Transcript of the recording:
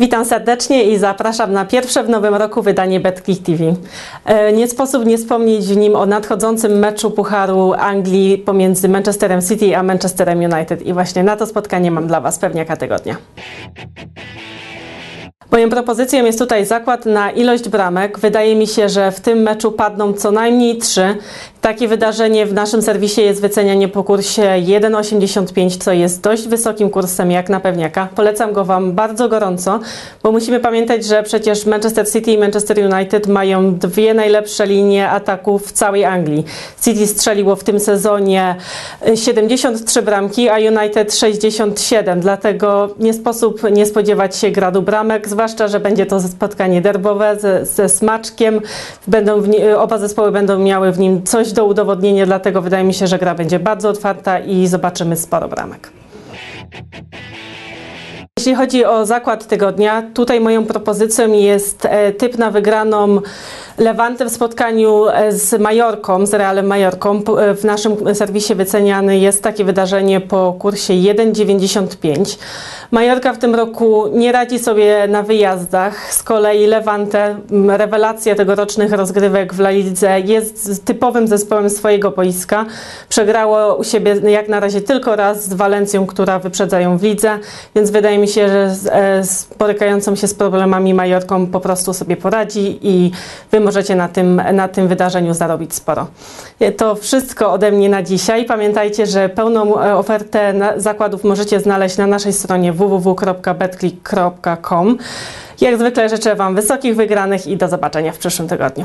Witam serdecznie i zapraszam na pierwsze w nowym roku wydanie BetClick TV. E, Nie sposób nie wspomnieć w nim o nadchodzącym meczu Pucharu Anglii pomiędzy Manchesterem City a Manchesterem United i właśnie na to spotkanie mam dla Was pewniaka tygodnia. Moją propozycją jest tutaj zakład na ilość bramek. Wydaje mi się, że w tym meczu padną co najmniej trzy. Takie wydarzenie w naszym serwisie jest wycenianie po kursie 1,85, co jest dość wysokim kursem jak na pewniaka. Polecam go Wam bardzo gorąco, bo musimy pamiętać, że przecież Manchester City i Manchester United mają dwie najlepsze linie ataków w całej Anglii. City strzeliło w tym sezonie 73 bramki, a United 67, dlatego nie sposób nie spodziewać się gradu bramek, zwłaszcza, że będzie to spotkanie derbowe ze, ze smaczkiem. Będą nie, oba zespoły będą miały w nim coś do udowodnienia, dlatego wydaje mi się, że gra będzie bardzo otwarta i zobaczymy sporo bramek. Jeśli chodzi o zakład tygodnia, tutaj moją propozycją jest e, typ na wygraną Levante w spotkaniu e, z Majorką, z Realem Majorką. E, W naszym serwisie wyceniany jest takie wydarzenie po kursie 1,95. Majorka w tym roku nie radzi sobie na wyjazdach. Z kolei Levante, m, rewelacja tegorocznych rozgrywek w La Lidze, jest typowym zespołem swojego boiska. Przegrało u siebie jak na razie tylko raz z Walencją, która wyprzedza ją w lidze, więc wydaje mi się, że z, e, z borykającą się z problemami Majorką po prostu sobie poradzi i Wy możecie na tym, na tym wydarzeniu zarobić sporo. E, To wszystko ode mnie na dzisiaj. Pamiętajcie, że pełną e, ofertę zakładów możecie znaleźć na naszej stronie www.betclick.com. Jak zwykle życzę Wam wysokich wygranych i do zobaczenia w przyszłym tygodniu.